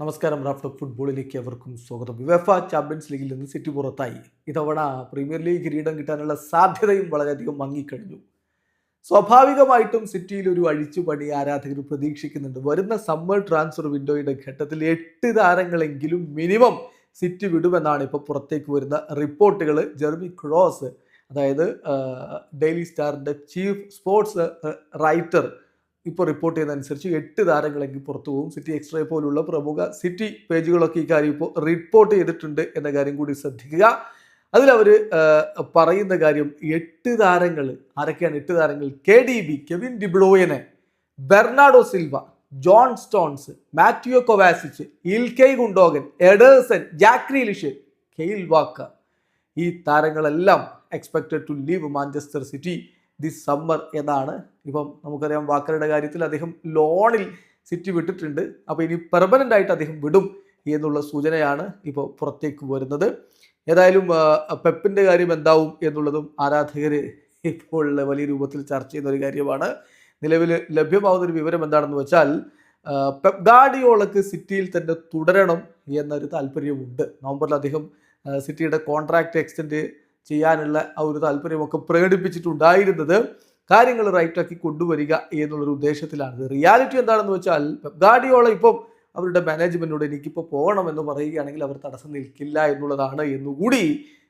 നമസ്കാരം. റാഫ്റ്റോ ഫുട്ബോളിലേക്ക് അവർക്കും സ്വാഗതം. യുവഫ ചാമ്പ്യൻസ് ലീഗിൽ നിന്ന് സിറ്റി പുറത്തായി. ഇതവണ പ്രീമിയർ ലീഗ് കിരീടം കിട്ടാനുള്ള സാധ്യതയും വളരെയധികം മങ്ങിക്കഴിഞ്ഞു. സ്വാഭാവികമായിട്ടും സിറ്റിയിൽ ഒരു അഴിച്ചുപണി ആരാധകർ പ്രതീക്ഷിക്കുന്നുണ്ട്. വരുന്ന സമ്മർ ട്രാൻസ്ഫർ വിൻഡോയുടെ ഘട്ടത്തിൽ എട്ട് താരങ്ങളെങ്കിലും മിനിമം സിറ്റി വിടുമെന്നാണ് ഇപ്പോൾ പുറത്തേക്ക് വരുന്ന റിപ്പോർട്ടുകൾ. ജെർമി ക്രോസ് അതായത് ഡെയിലി സ്റ്റാറിന്റെ ചീഫ് സ്പോർട്സ് റൈറ്റർ ഇപ്പോൾ റിപ്പോർട്ട് ചെയ്യുന്നതനുസരിച്ച് എട്ട് താരങ്ങളെങ്കിൽ പുറത്തു പോകും. സിറ്റി എക്സ്ട്രേ പോലുള്ള പ്രമുഖ സിറ്റി പേജുകളൊക്കെ ഈ കാര്യം ഇപ്പോൾ റിപ്പോർട്ട് ചെയ്തിട്ടുണ്ട് എന്ന കാര്യം കൂടി ശ്രദ്ധിക്കുക. അതിലവർ പറയുന്ന കാര്യം എട്ട് താരങ്ങൾ ആരൊക്കെയാണ് എട്ട് താരങ്ങൾ? K D B Kevin De Bruyne Bernardo Silva John Stones Mateo Kovacic Ilkay Gundogan Ederson Jack Grealish Kyle Walker ഈ താരങ്ങളെല്ലാം expected to leave Manchester City this summer എന്നാണ്. ഇപ്പം നമുക്കറിയാം വാക്കറുടെ കാര്യത്തിൽ അദ്ദേഹം ലോണിൽ സിറ്റി വിട്ടിട്ടുണ്ട്. അപ്പോൾ ഇനി പെർമനന്റ് ആയിട്ട് അദ്ദേഹം വിടും എന്നുള്ള സൂചനയാണ് ഇപ്പോൾ പുറത്തേക്ക് വരുന്നത്. ഏതായാലും പെപ്പിന്റെ കാര്യം എന്താവും എന്നുള്ളതും ആരാധകർ ഇപ്പോൾ വലിയ രൂപത്തിൽ ചർച്ച ചെയ്യുന്ന ഒരു കാര്യമാണ്. നിലവിൽ ലഭ്യമാവുന്ന ഒരു വിവരം എന്താണെന്ന് വെച്ചാൽ പെപ് ഗാഡിയോളക്ക് സിറ്റിയിൽ തന്നെ തുടരണം എന്നൊരു താല്പര്യമുണ്ട്. നവംബറിൽ അദ്ദേഹം സിറ്റിയുടെ കോൺട്രാക്റ്റ് എക്സ്റ്റെൻഡ് ചെയ്യാനുള്ള ആ ഒരു താല്പര്യമൊക്കെ പ്രകടിപ്പിച്ചിട്ടുണ്ടായിരുന്നത്. കാര്യങ്ങൾ റൈറ്റാക്കി കൊണ്ടുവരിക എന്നുള്ളൊരു ഉദ്ദേശത്തിലാണ് റിയാലിറ്റി എന്താണെന്ന് വെച്ചാൽ ഗാഡിയോള ഇപ്പം അവരുടെ മാനേജ്മെന്റിനോട് എനിക്കിപ്പോൾ പോകണം എന്ന് പറയുകയാണെങ്കിൽ അവർ തടസ്സം നിൽക്കില്ല എന്നുള്ളതാണ് എന്നുകൂടി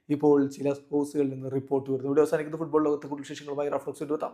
ഇപ്പോൾ ചില സ്പോർട്സുകളിൽ നിന്ന് റിപ്പോർട്ട് വരുന്നു ഇവിടെ അവസാനിക്കുന്ന ഫുട്ബോൾ ലോകത്തെ കൂടുതൽ വിശേഷങ്ങളുമായി റഫ്ലക്സ് എത്താം